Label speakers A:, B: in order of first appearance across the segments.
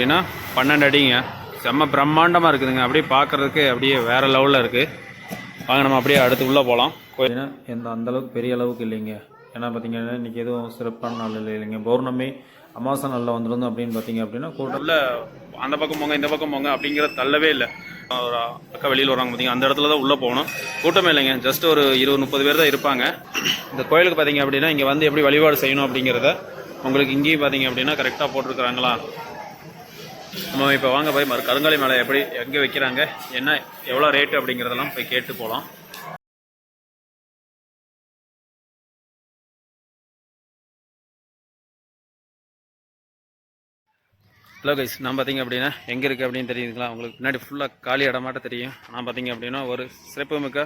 A: அப்படின்னா பன்னெண்டு அடிங்க. செம்ம பிரம்மாண்டமாக இருக்குதுங்க. அப்படியே பார்க்குறதுக்கு அப்படியே வேறு லெவலில் இருக்குது வாங்க நம்ம அப்படியே அடுத்து உள்ளே போகலாம்
B: ஏன்னா எந்த அந்த அளவுக்கு பெரிய அளவுக்கு இல்லைங்க. ஏன்னா பார்த்தீங்கன்னா இன்றைக்கி எதுவும் சிறப்பான நாள் இல்லை இல்லைங்க. பௌர்ணமி அமாவாசை நாளில் வந்துருந்து அப்படின்னு பார்த்தீங்க அப்படின்னா
A: உள்ள அந்த பக்கம் போங்க இந்த பக்கம் போங்க அப்படிங்கிறத தள்ளவே இல்லை. ஒரு அக்கா வெளியில் வராங்க பார்த்தீங்க அந்த இடத்துல தான் உள்ளே போகணும். கூட்டமே இல்லைங்க. ஜஸ்ட் ஒரு இருபது முப்பது பேர் தான் இருப்பாங்க. இந்த கோயிலுக்கு பார்த்தீங்க அப்படின்னா இங்கே வந்து எப்படி வழிபாடு செய்யணும் அப்படிங்கிறத உங்களுக்கு இங்கேயும் பார்த்தீங்க அப்படின்னா கரெக்டாக போட்டிருக்கிறாங்களா? நம்ம இப்போ வாங்க போய் மறு கருங்காலி மலை எப்படி எங்கே வைக்கிறாங்க என்ன எவ்வளோ ரேட்டு அப்படிங்கிறதெல்லாம் போய் கேட்டு போகலாம் ஹலோ கைஸ் நான் பார்த்தீங்க அப்படின்னா எங்கே இருக்குது அப்படின்னு தெரியுதுங்களா? உங்களுக்கு பின்னாடி ஃபுல்லாக காலி இடமாட்ட தெரியும். நான் பார்த்தீங்க அப்படின்னா ஒரு சிறப்புமிக்க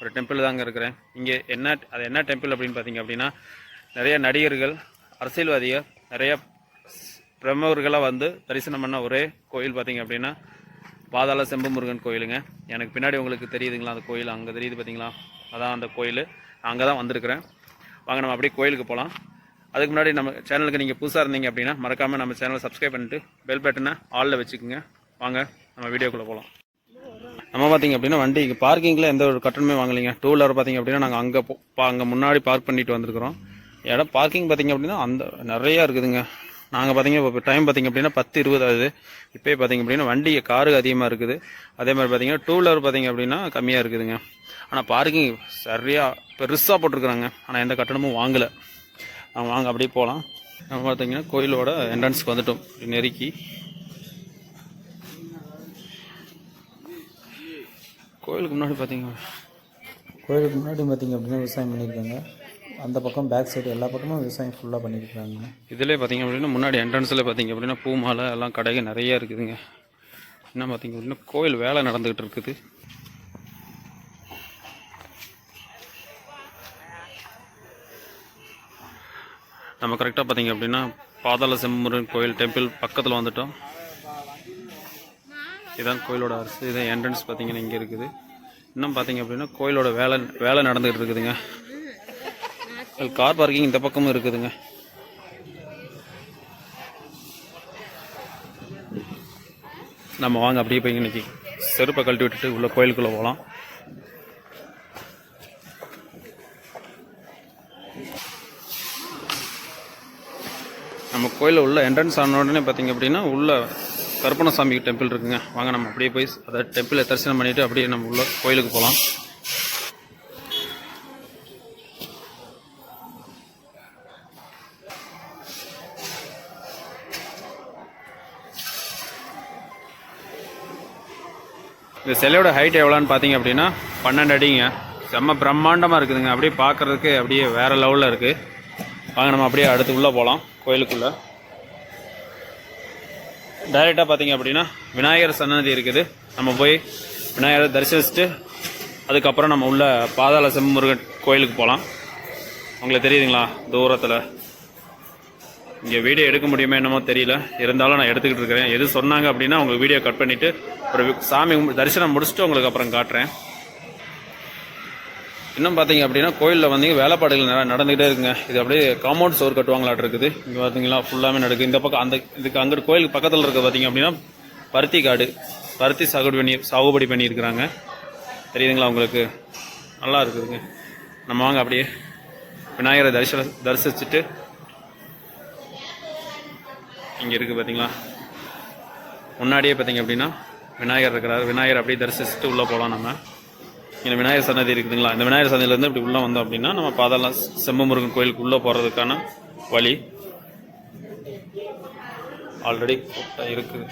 A: ஒரு டெம்பிள் தாங்க இருக்கிறேன். இங்கே என்ன அது என்ன டெம்பிள் அப்படின்னு பார்த்தீங்க அப்படின்னா நிறைய நடிகர்கள் அரசியல்வாதிகள் நிறைய பிரமுகர்களாக வந்து தரிசனம் பண்ண ஒரே கோயில் பார்த்தீங்க அப்படின்னா பாதாள செம்பு முருகன் கோயிலுங்க. எனக்கு பின்னாடி உங்களுக்கு தெரியுதுங்களா அந்த கோயில் அங்கே தெரியுது பார்த்தீங்களா அதான் அந்த கோயில். அங்கே தான் வந்திருக்கிறேன். வாங்க நம்ம அப்படியே கோயிலுக்கு போகலாம் அதுக்கு முன்னாடி நம்ம சேனலுக்கு நீங்கள் புதுசாக இருந்தீங்க அப்படின்னா மறக்காமல் நம்ம சேனலை சப்ஸ்கிரைப் பண்ணிட்டு பெல் பட்டனை ஆளில் வச்சுக்கோங்க. வாங்க நம்ம வீடியோக்குள்ளே போகலாம் நம்ம பார்த்தீங்க அப்படின்னா வண்டி பார்க்கிங்கில் எந்த ஒரு கட்டணமே வாங்கலைங்க. டூ வீலர் பார்த்தீங்க அப்படின்னா நாங்கள் அங்கே போ அங்கே முன்னாடி பார்க் பண்ணிட்டு வந்திருக்கிறோம். இடம் பார்க்கிங் பார்த்தீங்க அப்படின்னா அந்த நிறையா இருக்குதுங்க. நாங்கள் பார்த்திங்க இப்போ டைம் பார்த்தீங்க அப்படின்னா பத்து இருபது ஆகுது. இப்போயே பார்த்தீங்க அப்படின்னா வண்டி காருக்கு அதிகமாக இருக்குது. அதே மாதிரி பார்த்திங்கன்னா டூ வீலர் பார்த்திங்க அப்படின்னா கம்மியாக இருக்குதுங்க. ஆனால் பார்க்கிங் சரியாக பெருசாக போட்டிருக்குறாங்க. ஆனால் எந்த கட்டணமும் வாங்கலை. நம்ம வாங்க அப்படியே போகலாம் நம்ம பார்த்திங்கன்னா கோயிலோட என்ட்ரன்ஸ்க்கு வந்துட்டோம். நெருக்கி. கோயிலுக்கு முன்னாடி பார்த்திங்க
B: கோயிலுக்கு முன்னாடி பார்த்தீங்க அப்படின்னா விவசாயம் பண்ணியிருக்காங்க. அந்த பக்கம் பேக் சைடு எல்லா பக்கமும் விவசாயம் ஃபுல்லாக பண்ணியிருக்காங்க
A: இதில் பார்த்தீங்க அப்படின்னா முன்னாடி என்ட்ரன்ஸில் பார்த்தீங்க அப்படின்னா பூ மாலை எல்லாம் கடைகள் நிறைய இருக்குதுங்க. என்ன பார்த்தீங்க அப்படின்னா கோயில் வேலை நடந்துக்கிட்டு இருக்குது. நம்ம கரெக்டாக பார்த்தீங்க அப்படின்னா பாதாள செம்முருகன் கோயில் டெம்பிள் பக்கத்தில் வந்துட்டோம். இதான் கோயிலோட அரசு இதான் என்ட்ரன்ஸ் பார்த்தீங்கன்னா இங்கே இருக்குது. இன்னும் பார்த்தீங்க அப்படின்னா கோயிலோட வேலை வேலை நடந்துகிட்டு இருக்குதுங்க. கார் பார்க்கிங் இந்த பக்கமும் இருக்குதுங்க. நம்ம வாங்க அப்படியே போய் இன்னைக்கு செருப்பை கழட்டி விட்டுட்டு உள்ள கோயிலுக்குள்ளே போகலாம் நம்ம கோயிலில் உள்ள என்ட்ரன்ஸ் ஆன உடனே பார்த்தீங்க அப்படின்னா உள்ள கருப்பணசாமி டெம்பிள் இருக்குங்க. வாங்க நம்ம அப்படியே போய் அதை டெம்பிளை தரிசனம் பண்ணிவிட்டு அப்படியே நம்ம உள்ள கோயிலுக்கு போகலாம் இந்த சிலையோட ஹைட் எவ்வளோன்னு பார்த்தீங்க அப்படின்னா பன்னெண்டு அடிங்க. செம்ம பிரம்மாண்டமாக இருக்குதுங்க. அப்படியே பார்க்குறதுக்கு அப்படியே வேறு லெவலில் இருக்குது வாங்க நம்ம அப்படியே அடுத்து உள்ளே போகலாம் கோயிலுக்குள்ளே. டைரெக்டாக பார்த்தீங்க அப்படின்னா விநாயகர் சன்னதி இருக்குது. நம்ம போய் விநாயகரை தரிசிச்சுட்டு அதுக்கப்புறம் நம்ம உள்ள பாதாள செம்முருகன் கோயிலுக்கு போகலாம் உங்களுக்கு தெரியுதுங்களா? தூரத்தில். இங்கே வீடியோ எடுக்க முடியுமா என்னமோ தெரியல. இருந்தாலும் நான் எடுத்துக்கிட்டு இருக்கிறேன். எது சொன்னாங்க அப்படின்னா உங்களுக்கு வீடியோ கட் பண்ணிவிட்டு ஒரு சாமி தரிசனம் முடிச்சுட்டு உங்களுக்கு அப்புறம் காட்டுறேன். இன்னும் பார்த்தீங்க அப்படின்னா கோயிலில் வந்து வேலைப்பாடுகள் நிறையா நடந்துகிட்டே இருக்குங்க. இது அப்படியே காம்பவுண்ட் சோர் கட்டுவாங்களாட்டு இருக்குது. இங்கே பார்த்தீங்களா ஃபுல்லாமே நடக்குது. இந்த பக்கம் அந்த இதுக்கு அங்கிட்டு கோயிலுக்கு பக்கத்தில் இருக்க பார்த்தீங்க அப்படின்னா பருத்தி காடு. பருத்தி சாகுபடி பண்ணி சாகுபடி பண்ணியிருக்கிறாங்க. தெரியுதுங்களா உங்களுக்கு? நல்லா இருக்குதுங்க. நம்ம வாங்க அப்படியே விநாயகரை தரிசன தரிசிச்சுட்டு இங்கே இருக்குது பார்த்தீங்களா முன்னாடியே பார்த்தீங்க அப்படின்னா விநாயகர் இருக்கிறார். விநாயகர் அப்படியே தரிசிச்சுட்டு உள்ளே போகலாம் நம்ம. இங்கே விநாயகர் சன்னதி இருக்குதுங்களா? இந்த விநாயகர் சன்னதியிலேருந்து இப்படி உள்ளே வந்தோம் அப்படின்னா நம்ம பாதாள செம்பமுருகன் கோயிலுக்கு உள்ளே போகிறதுக்கான வழி ஆல்ரெடி கூட்டம் இருக்குது.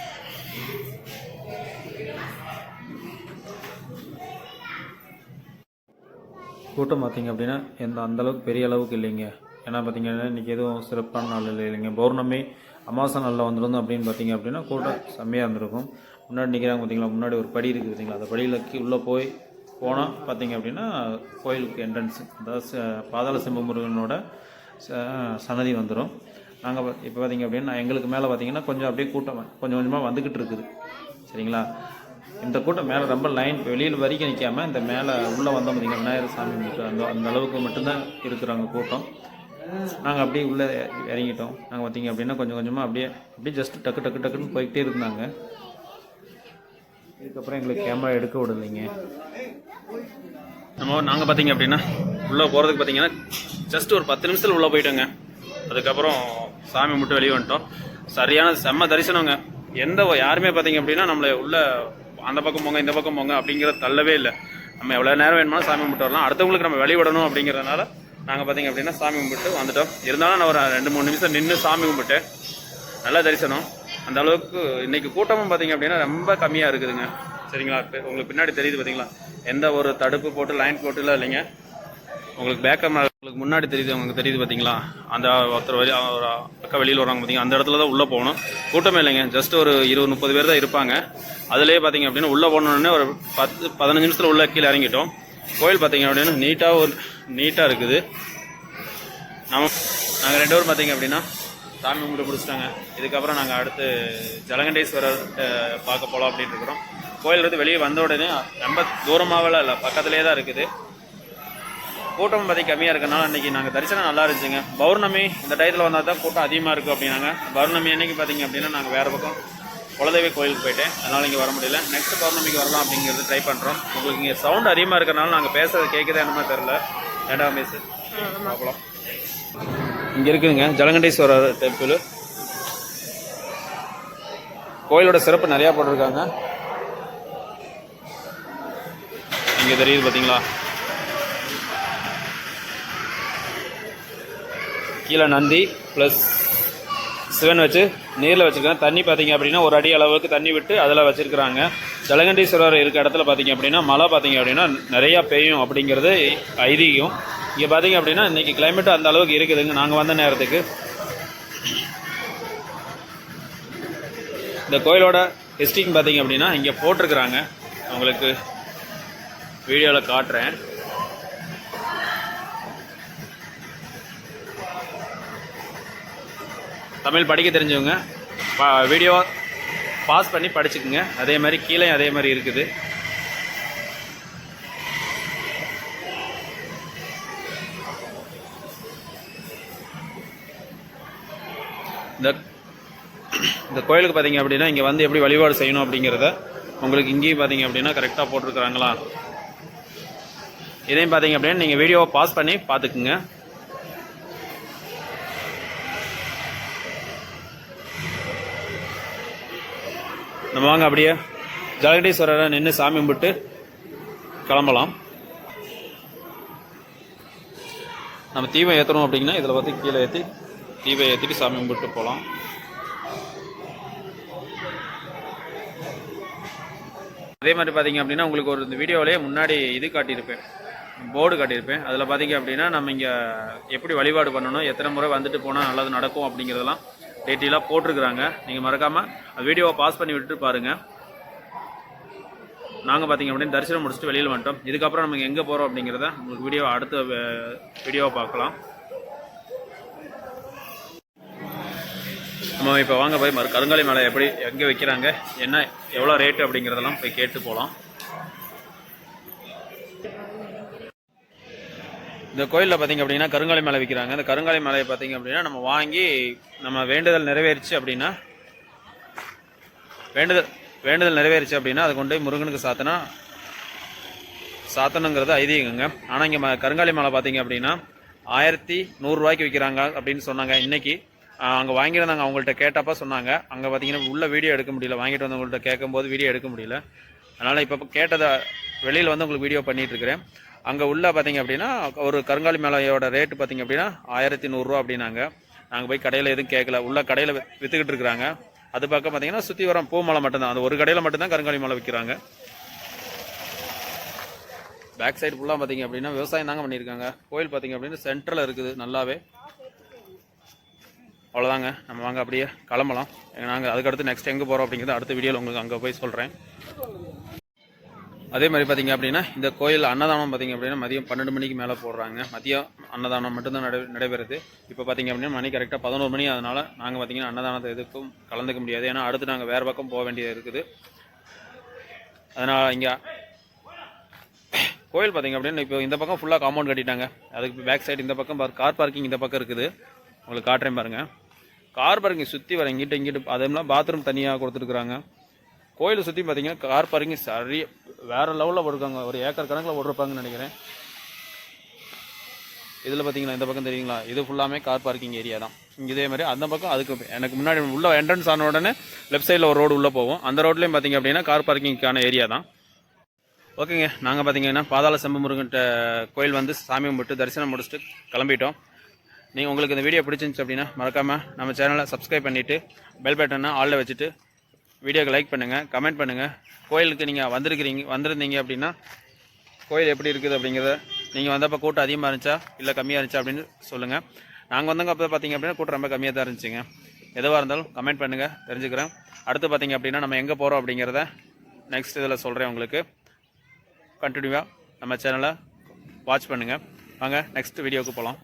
B: கூட்டம் பார்த்தீங்க அப்படின்னா எந்த அந்த அளவுக்கு பெரிய அளவுக்கு இல்லைங்க. ஏன்னா பார்த்தீங்கன்னா இன்றைக்கி எதுவும் சிறப்பான நாள் இல்லை இல்லைங்க. பௌர்ணமி அமாவாசை நாளில் வந்துருந்தோம் அப்படின்னு பார்த்தீங்க அப்படின்னா கூட்டம் செம்மையாக இருந்திருக்கும். முன்னாடி நிற்கிறாங்க பார்த்தீங்களா முன்னாடி ஒரு படி இருக்குது பார்த்தீங்களா அந்த படியில் கீ- உள்ளே போய் போனால் பார்த்தீங்க அப்படின்னா கோயிலுக்கு என்ட்ரன்ஸ் அதாவது பாதாள சிம்ப முருகனோட ச- சன்னதி வந்துடும் நாங்கள் இப்போ பார்த்தீங்க அப்படின்னா எங்களுக்கு மேலே பார்த்தீங்கன்னா கொஞ்சம் அப்படியே கூட்டம் கொஞ்சம் கொஞ்சமாக வந்துக்கிட்டு இருக்குது. சரிங்களா? இந்த கூட்டம் மேலே ரொம்ப லைன் வெளியில் வரைக்கும் நிற்காம இந்த மேலே உள்ளே வந்தோம் பார்த்தீங்கன்னா விநாயகர் சாமி மட்டும் அந்த அந்த அளவுக்கு மட்டும்தான் இருக்கிறாங்க கூட்டம். நாங்கள் அப்படியே உள்ளே இறங்கிட்டோம். நாங்கள் பார்த்தீங்க அப்படின்னா கொஞ்சம் கொஞ்சமாக அப்படியே அப்படியே ஜஸ்ட் டக்கு டக்கு டக்குன்னு போய்கிட்டே இருந்தாங்க. இதுக்கப்புறம் எங்களுக்கு கேமரா எடுக்க விடலைங்க.
A: நம்ம நாங்கள் பார்த்தீங்க அப்படின்னா உள்ளே போகிறதுக்கு பார்த்தீங்கன்னா ஜஸ்ட் ஒரு பத்து நிமிஷத்தில் உள்ளே போயிட்டோங்க. அதுக்கப்புறம் சாமி மட்டும் வெளியே வந்துட்டோம். சரியான செம்ம தரிசனங்க. எந்த யாருமே பார்த்தீங்க அப்படின்னா நம்மளை உள்ள அந்த பக்கம் போங்க இந்த பக்கம் போங்க அப்படிங்கிறத தள்ளவே இல்லை. நம்ம எவ்வளோ நேரம் வேணுமோ சாமி கும்பிட்டு வரலாம். அடுத்தவங்களுக்கு நம்ம வெளிவிடணும் அப்படிங்கிறதுனால நாங்கள் பார்த்தீங்க அப்படின்னா சாமி கும்பிட்டு வந்துட்டோம். இருந்தாலும் நான் ஒரு ரெண்டு மூணு நிமிஷம் நின்று சாமி கும்பிட்டேன். நல்லா தரிசனம். அந்த அளவுக்கு இன்றைக்கி கூட்டமும் பார்த்தீங்க அப்படின்னா ரொம்ப கம்மியாக இருக்குதுங்க. சரிங்களா? இப்போ உங்களுக்கு பின்னாடி தெரியுது பார்த்தீங்களா எந்த ஒரு தடுப்பு போட்டு லைன் போட்டுலாம் இல்லைங்க. உங்களுக்கு பேக்கப் உங்களுக்கு முன்னாடி தெரியுது உங்களுக்கு தெரியுது பார்த்தீங்களா அந்த ஒருத்தர் வெளி ஒரு பக்கம் வெளியில் வராங்க பார்த்தீங்க அந்த இடத்துல தான் உள்ளே போகணும். கூட்டமே இல்லைங்க. ஜஸ்ட் ஒரு இருபது முப்பது பேர் தான் இருப்பாங்க. அதுலேயே பார்த்தீங்க அப்படின்னா உள்ளே போனோடனே ஒரு பத்து பதினஞ்சு நிமிஷத்தில் உள்ளே கீழே இறங்கிட்டோம். கோயில் பார்த்தீங்க அப்படின்னா நீட்டாக ஒரு நீட்டாக இருக்குது. நம்ம நாங்கள் ரெண்டு பேரும் பார்த்தீங்க அப்படின்னா சாமி கும்பிட்டு முடிச்சிட்டாங்க. இதுக்கப்புறம் நாங்கள் அடுத்து ஜலகண்டேஸ்வரர் பார்க்க போகலாம் அப்படின்னு இருக்கிறோம். கோயிலிருந்து வெளியே வந்த உடனே ரொம்ப தூரமாகலாம் இல்லை பக்கத்துலேயே தான் இருக்குது. கூட்டம் பார்த்தீங்க கம்மியாக இருக்கனால அன்றைக்கி நாங்கள் தரிசனம் நல்லா இருந்துச்சுங்க. பௌர்ணமி இந்த டயத்தில் வந்தால் தான் கூட்டம் அதிகமாக இருக்குது அப்படின்னாங்க. பௌர்ணமி அன்றைக்கி பார்த்தீங்க அப்படின்னா நாங்கள் வேறு பக்கம் குலதெய்வ கோயிலுக்கு போயிட்டேன். அதனால் இங்கே வர முடியல. நெக்ஸ்ட் பௌர்ணமிக்கு வரலாம் அப்படிங்கிறது ட்ரை பண்ணுறோம் உங்களுக்கு இங்கே சவுண்ட் அதிகமாக இருக்கிறனால நாங்கள் பேசுகிறது கேட்குதா என்னமோ தெரில பேசு பார்க்கலாம் இங்கே இருக்குதுங்க ஜலகண்டேஸ்வரர் டெம்பிள் கோயிலோட சிறப்பு நிறையா போட்டிருக்காங்க. இங்கே தெரியுது பார்த்தீங்களா கீழே நந்தி ப்ளஸ் சிவன் வச்சு நீரில் வச்சுருக்காங்க. தண்ணி பார்த்தீங்க அப்படின்னா ஒரு அடி அளவுக்கு தண்ணி விட்டு அதில் வச்சுருக்குறாங்க. ஜலகண்டீஸ்வரர் இருக்க இடத்துல பார்த்தீங்க அப்படின்னா மழை பார்த்தீங்க அப்படின்னா நிறையா பெய்யும் அப்படிங்கிறது ஐதீகம். இங்கே பார்த்தீங்க அப்படின்னா இன்றைக்கி climate அந்த அளவுக்கு இருக்குதுங்க. நாங்கள் வந்த நேரத்துக்கு. இந்த கோயிலோட ஹிஸ்ட்ரிக்கு பார்த்தீங்க அப்படின்னா இங்கே போட்டிருக்கிறாங்க. உங்களுக்கு வீடியோவில் காட்டுறேன். தமிழ் படிக்க தெரிஞ்சவங்க வீடியோ பாஸ் பண்ணி படிச்சுக்குங்க. அதே மாதிரி கீழே அதே மாதிரி இருக்குது. இந்த இந்த கோயிலுக்கு பார்த்தீங்க அப்படின்னா இங்கே வந்து எப்படி வழிபாடு செய்யணும் அப்படிங்கிறத உங்களுக்கு இங்கேயும் பார்த்தீங்க அப்படின்னா கரெக்டாக போட்டிருக்கிறாங்களா? இதையும் பார்த்தீங்க அப்படின்னா நீங்கள் வீடியோவை பாஸ் பண்ணி பார்த்துக்குங்க. நம்ம வாங்க அப்படியே ஜலகண்டீஸ்வரரை நின்று சாமி கும்பிட்டு கிளம்பலாம். நம்ம தீபம் ஏற்றுறோம் அப்படின்னா இதில் பார்த்து கீழே ஏற்றி தீபம் ஏற்றிட்டு சாமி கும்பிட்டு போகலாம் அதே மாதிரி பார்த்தீங்க அப்படின்னா உங்களுக்கு ஒரு இந்த வீடியோவிலே முன்னாடி இது காட்டியிருப்பேன். போர்டு காட்டியிருப்பேன். அதில் பார்த்தீங்க அப்படின்னா நம்ம இங்கே எப்படி வழிபாடு பண்ணணும் எத்தனை முறை வந்துட்டு போனால் நல்லது நடக்கும் அப்படிங்கிறதெல்லாம் டீட்டெயிலாக போட்டிருக்கிறாங்க. நீங்கள் மறக்காமல் வீடியோவை பாஸ் பண்ணி விட்டுட்டு பாருங்கள் நாங்கள் பார்த்தீங்க அப்படின்னு தரிசனம் முடிச்சுட்டு வெளியில் வந்துட்டோம். இதுக்கப்புறம் நம்ம எங்கே போகிறோம் அப்படிங்கிறத உங்களுக்கு வீடியோ அடுத்த வீடியோவை பார்க்கலாம். நம்ம இப்போ வாங்க போய் மறு கருங்காலி மலை எப்படி எங்கே வைக்கிறாங்க என்ன எவ்வளோ ரேட்டு அப்படிங்கிறதெல்லாம் போய் கேட்டு போகலாம் இந்த கோயிலில் பார்த்தீங்க அப்படின்னா கருங்காலை மலை விற்கிறாங்க இந்த கருங்காலை மலையை பார்த்தீங்க அப்படின்னா நம்ம வாங்கி நம்ம வேண்டுதல் நிறைவேறிச்சு அப்படின்னா வேண்டுதல் வேண்டுதல் நிறைவேறிச்சு அப்படின்னா அதை கொண்டு போய் முருகனுக்கு சாத்தினா சாத்தணுங்கிறது ஐதீகங்க. ஆனால் இங்கே ம கருங்காலி மலை பார்த்தீங்க அப்படின்னா ஆயிரத்தி நூறுரூவாய்க்கு விற்கிறாங்க அப்படின்னு சொன்னாங்க இன்னைக்கு. அங்கே வாங்கியிருந்தாங்க அவங்கள்ட்ட கேட்டப்ப சொன்னாங்க. அங்கே பார்த்தீங்கன்னா உள்ள வீடியோ எடுக்க முடியல. வாங்கிட்டு வந்தவங்கள்ட்ட கேட்கும்போது வீடியோ எடுக்க முடியல. அதனால் இப்போ கேட்டதை வெளியில் வந்து உங்களுக்கு வீடியோ பண்ணிகிட்ருக்கிறேன் அங்கே உள்ள பார்த்தீங்க அப்படின்னா ஒரு கருங்காலி மலையோட ரேட்டு பார்த்தீங்க அப்படின்னா ஆயிரத்தி நூறுரூவா அப்படின்னாங்க. நாங்கள் போய் கடையில் எதுவும் கேட்கல உள்ள கடையில் விற்றுக்கிட்டு இருக்கிறாங்க அது பக்கம் பார்த்தீங்கன்னா சுற்றி வர பூ மலை மட்டும்தான். அந்த ஒரு கடையில் மட்டும்தான் கருங்காலி மலை விற்கிறாங்க பேக் சைடு ஃபுல்லாக பார்த்தீங்க அப்படின்னா விவசாயம் தாங்க பண்ணியிருக்காங்க. கோயில் பார்த்தீங்க அப்படின்னா சென்ட்ரலில் இருக்குது நல்லாவே. அவ்வளோதாங்க நம்ம வாங்க அப்படியே கிளம்பலாம். நாங்கள் அதுக்கடுத்து நெக்ஸ்ட் எங்கே போகிறோம் அப்படிங்கிறது அடுத்த வீடியோவில் உங்களுக்கு அங்கே போய் சொல்கிறேன் அதே மாதிரி பார்த்தீங்க அப்படின்னா இந்த கோயில் அன்னதானம் பார்த்தீங்க அப்படின்னா மதியம் பன்னெண்டு மணிக்கு மேலே போடுறாங்க. மதியம் அன்னதானம் மட்டும்தான் நடை நடைபெறுது. இப்போ பார்த்தீங்க அப்படின்னா மணி கரெக்டாக பதினோரு மணி அதனால் நாங்கள் பார்த்திங்கன்னா அன்னதானத்தை எதுக்கும் கலந்துக்க முடியாது. ஏன்னா அடுத்து நாங்கள் வேறு பக்கம் போக வேண்டியது இருக்குது. அதனால் இங்கே கோயில் பார்த்தீங்க அப்படின்னா இப்போ இந்த பக்கம் ஃபுல்லாக காம்பவுண்ட் கட்டிட்டாங்க. அதுக்கு பேக் சைடு இந்த பக்கம் கார் பார்க்கிங் இந்த பக்கம் இருக்குது. உங்களுக்கு காட்டுறேன் பாருங்கள் கார் பார்க்கிங் சுற்றி வர இங்கிட்ட இங்கிட்டு அதெல்லாம் பாத்ரூம் தனியாக கொடுத்துருக்குறாங்க. கோயிலை சுற்றி பார்த்தீங்கன்னா கார் பார்க்கிங் சரி வேறு லெவலில் போட்டிருக்காங்க. ஒரு ஏக்கர் கணக்கில் போட்டிருப்பாங்கன்னு நினைக்கிறேன். இதில் பார்த்தீங்களா இந்த பக்கம் தெரியுங்களா? இது ஃபுல்லாமே கார் பார்க்கிங் ஏரியா தான். இதே மாதிரி அந்த பக்கம் அதுக்கு எனக்கு முன்னாடி உள்ள என்ட்ரன்ஸ் ஆன உடனே லெஃப்ட் சைடில் ஒரு ரோடு உள்ளே போவோம். அந்த ரோட்லேயும் பார்த்தீங்க அப்படின்னா கார் பார்க்கிங்க்கான ஏரியா தான். ஓகேங்க நாங்கள் பார்த்தீங்கன்னா பாதாள செம்பமுருகன்ட்ட கோயில் வந்து சாமி கும்பிட்டு தரிசனம் முடிச்சுட்டு கிளம்பிட்டோம். நீங்கள் உங்களுக்கு இந்த வீடியோ பிடிச்சிருந்துச்சு அப்படின்னா மறக்காமல் நம்ம சேனலை சப்ஸ்கிரைப் பண்ணிவிட்டு பெல் பட்டனை ஆளில் வச்சுட்டு வீடியோக்கு லைக் பண்ணுங்கள் கமெண்ட் பண்ணுங்கள் கோயிலுக்கு நீங்கள் வந்திருக்கிறீங்க வந்திருந்தீங்க அப்படின்னா கோயில் எப்படி இருக்குது அப்படிங்கிறத நீங்கள் வந்தப்போ கூட்டம் அதிகமாக இருந்துச்சா இல்லை கம்மியாக இருந்துச்சா அப்படின்னு சொல்லுங்கள் நாங்கள் வந்தவங்க அப்போ பார்த்தீங்க அப்படின்னா கூட்டம் ரொம்ப கம்மியாக தான் இருந்துச்சுங்க. எதுவாக இருந்தாலும் கமெண்ட் பண்ணுங்கள் தெரிஞ்சுக்கிறேன். அடுத்து பார்த்தீங்க அப்படின்னா நம்ம எங்கே போகிறோம் அப்படிங்கிறத நெக்ஸ்ட் இதில் சொல்கிறேன் உங்களுக்கு. கண்டினியூவாக நம்ம சேனலை வாட்ச் பண்ணுங்கள் வாங்க நெக்ஸ்ட் வீடியோவுக்கு போகலாம்